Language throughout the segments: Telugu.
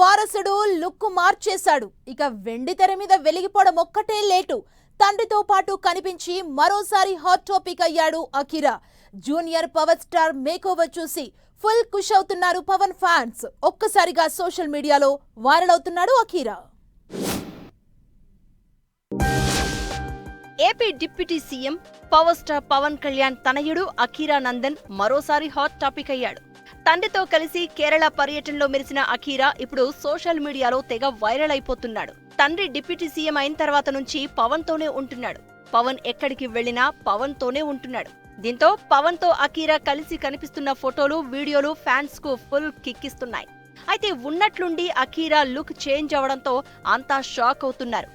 వారసుడు లుక్ మార్చేశాడు. ఇక వెండి తెర మీద వెలిగిపోవడం ఒక్కటే లేటు. తండ్రితో పాటు కనిపించి మరోసారి హాట్ టాపిక్ అయ్యాడు Akira. Junior power star makeover చూసి ఫుల్ ఖుష్ అవుతున్నారు పవన్ ఫ్యాన్స్. ఒక్కసారిగా సోషల్ మీడియాలో వైరల్ అవుతున్నాడు Akira. AP deputy CM power star Pawan Kalyan తనయుడు అఖీరా నందన్ మరోసారి హాట్ టాపిక్ అయ్యాడు. తండ్రితో కలిసి కేరళ పర్యటనలో మెరిసిన అఖీరా ఇప్పుడు సోషల్ మీడియాలో తెగ వైరల్ అయిపోతున్నాడు. తండ్రి డిప్యూటీ సీఎం అయిన తర్వాత నుంచి పవన్ తోనే ఉంటున్నాడు. పవన్ ఎక్కడికి వెళ్ళినా పవన్ తోనే ఉంటున్నాడు. దీంతో పవన్తో అఖీరా కలిసి కనిపిస్తున్న ఫోటోలు వీడియోలు ఫ్యాన్స్కు ఫుల్ కిక్కిస్తున్నాయి. అయితే ఉన్నట్లుండి అఖీరా లుక్ చేంజ్ అవడంతో అంతా షాక్ అవుతున్నారు.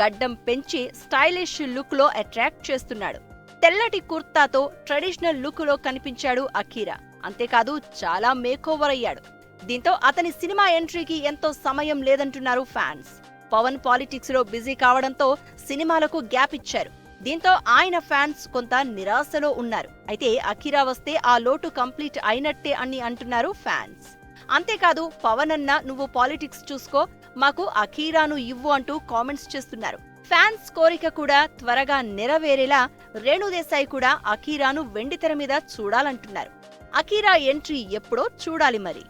గడ్డం పెంచి స్టైలిష్ లుక్లో అట్రాక్ట్ చేస్తున్నాడు. తెల్లటి కుర్తాతో ట్రెడిషనల్ లుక్లో కనిపించాడు అఖీరా. అంతేకాదు చాలా మేకోవర్ అయ్యాడు. దీంతో అతని సినిమా ఎంట్రీకి ఎంతో సమయం లేదంటున్నారు ఫ్యాన్స్. పవన్ పాలిటిక్స్లో బిజీ కావడంతో సినిమాలకు గ్యాప్ ఇచ్చారు. దీంతో ఆయన ఫ్యాన్స్ కొంత నిరాశలో ఉన్నారు. అయితే అఖీరా వస్తే ఆ లోటు కంప్లీట్ అయినట్టే అని అంటున్నారు ఫ్యాన్స్. అంతేకాదు పవన్ అన్న నువ్వు పాలిటిక్స్ చూసుకో మాకు అఖీరాను ఇవ్వు అంటూ కామెంట్స్ చేస్తున్నారు. ఫ్యాన్స్ కోరిక కూడా త్వరగా నెరవేరేలా రేణుదేశాయ్ కూడా అఖీరాను వెండితెర మీద చూడాలంటున్నారు. అకీరా ఎంట్రీ ఎప్పుడో చూడాలి మరి.